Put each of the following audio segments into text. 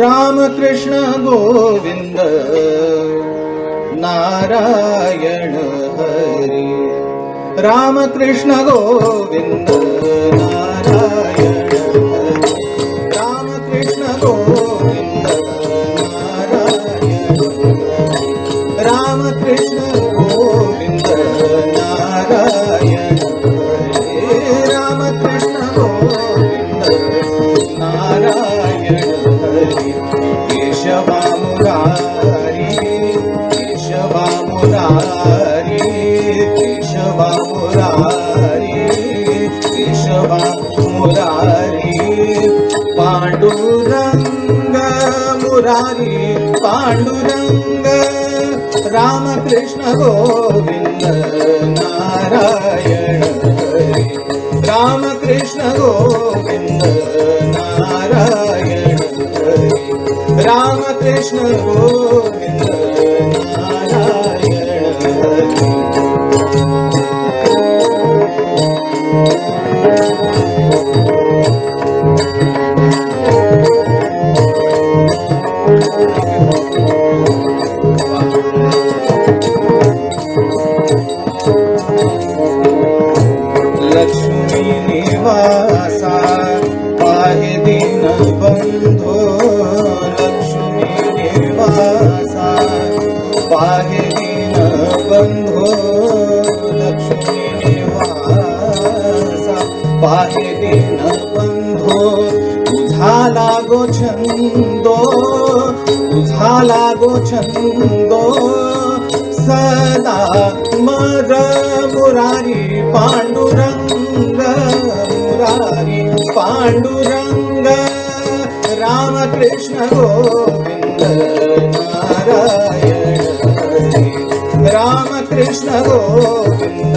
रामकृष्ण गोविन्द नारायण हरी। रामकृष्ण गोविन्द नारायण रामकृष्ण गोविन्द नारायण रामकृष्ण गोविन्द नारायण रामकृष्ण बंधो लक्ष्मी निवासा पाहे दीन बंधो लक्ष्मी निवासा पाहे दीन बंधो तुझाला गो छंदो तुझाला गो छंदो सदा मज मुरारी पांडुरंग मुरारी पांडुरंग रामकृष्ण गोविंद नारायण हरी रामकृष्ण गोविंद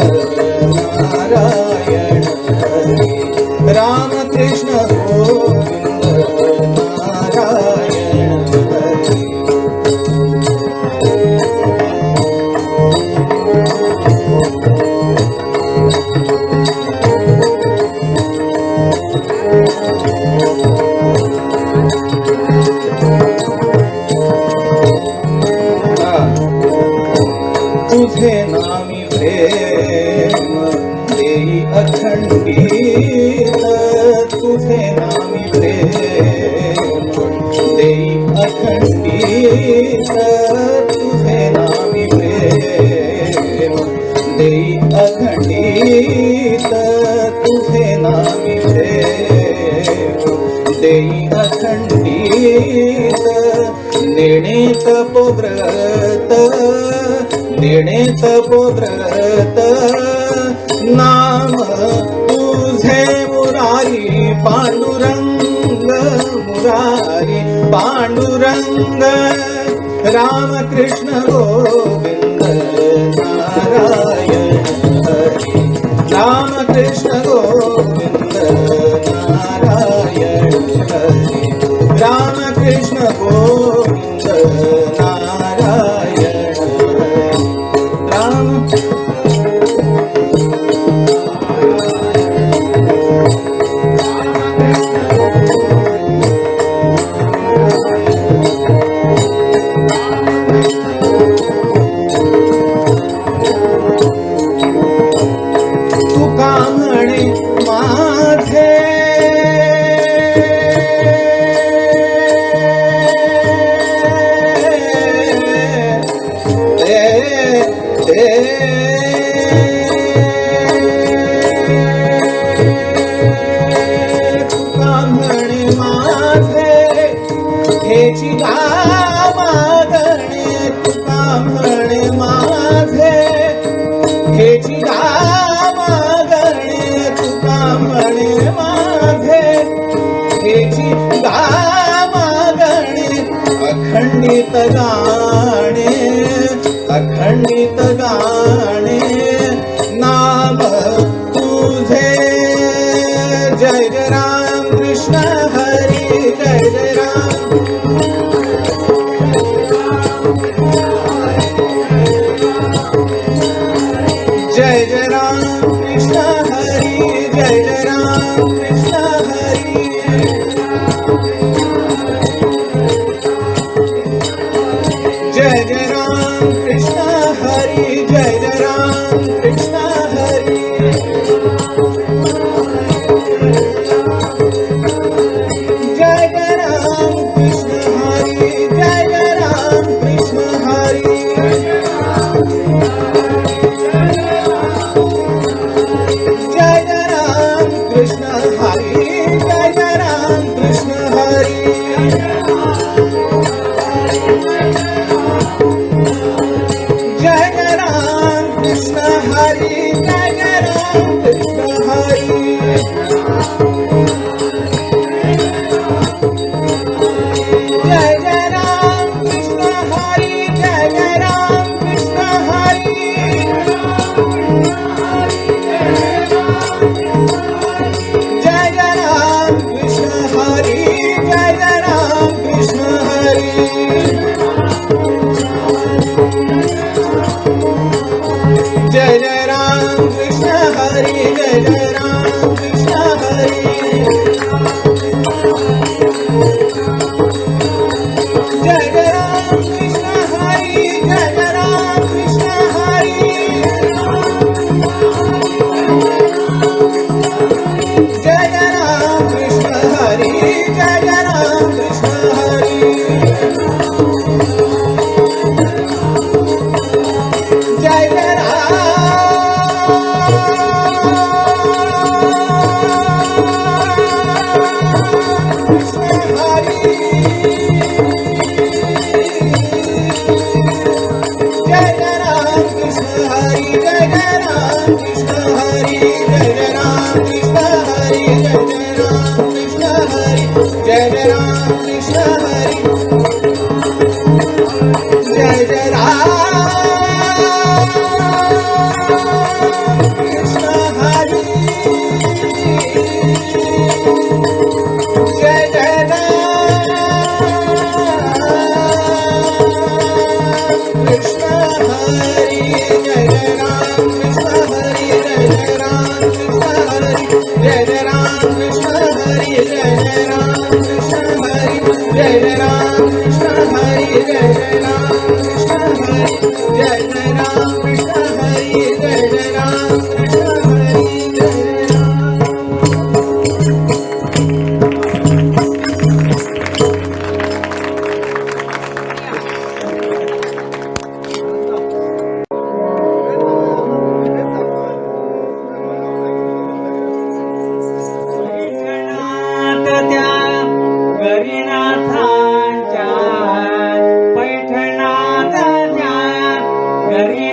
नेणे नाम तुझे मुरारी पांडुरंग मुरारी पांडुरंग रामकृष्ण गोविंद नारायण हरी। रामकृष्ण गोविंद नारायण हरी। रामकृष्ण गोविंद तुका म्हणे माझे हेची मागणे तुका म्हणे माझे. हेची मागणे तुका म्हणे माझे. हेची मागणे अखंडित गा Thank you. Jai Jai Ram Yeah. Maria.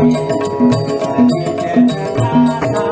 Thank you.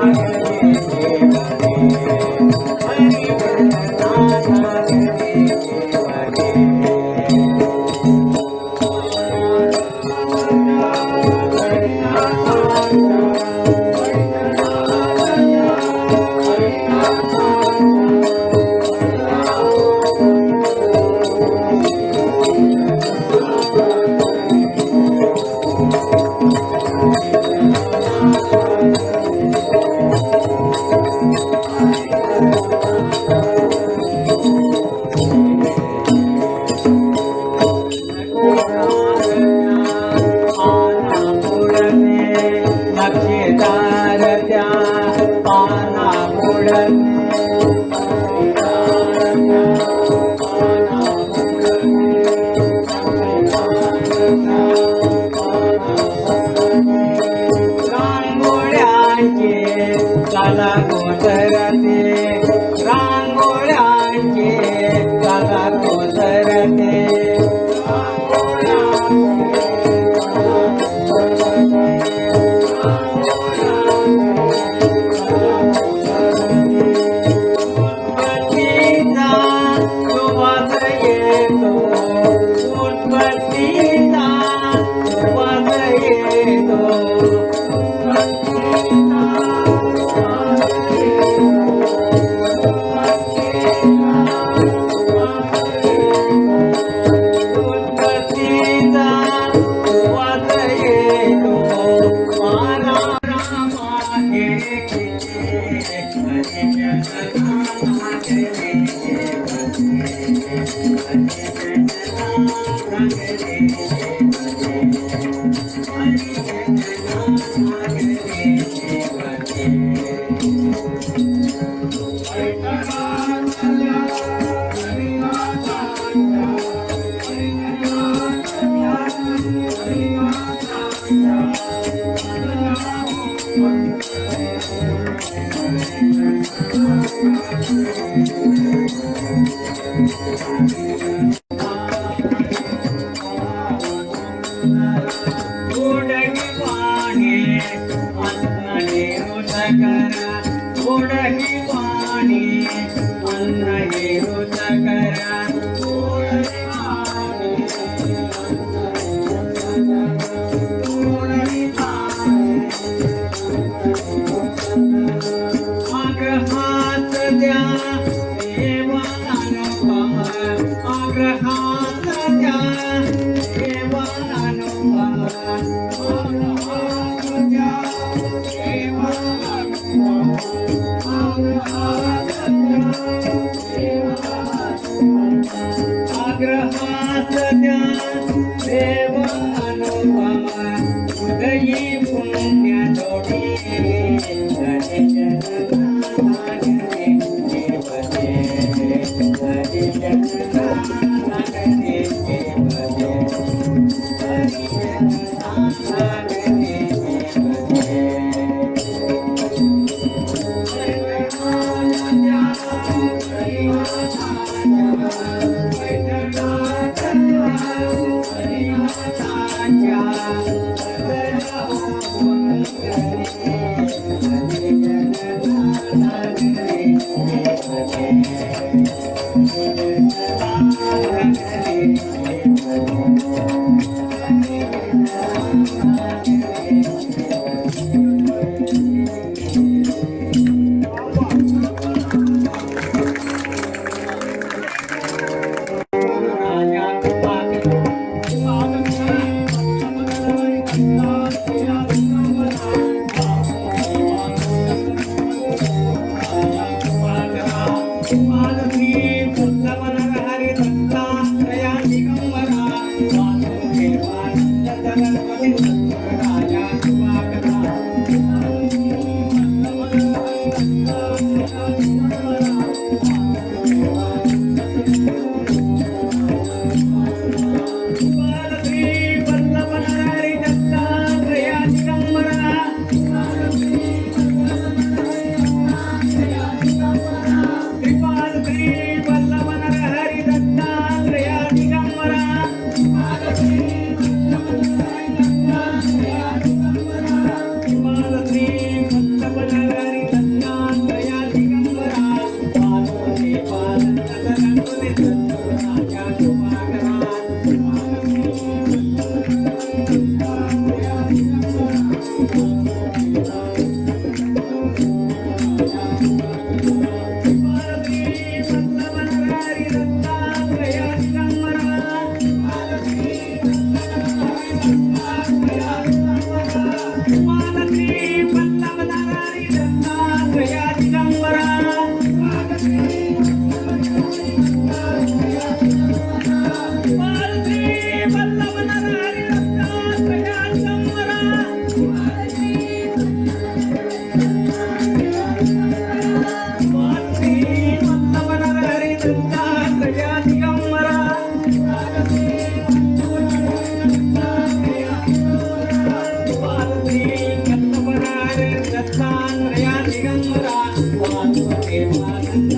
que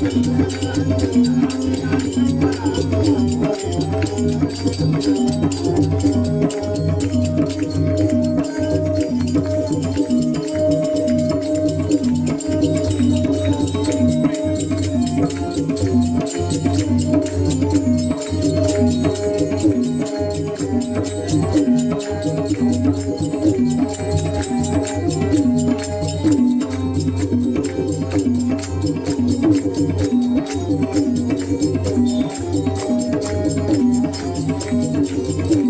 Thank you. Thank you.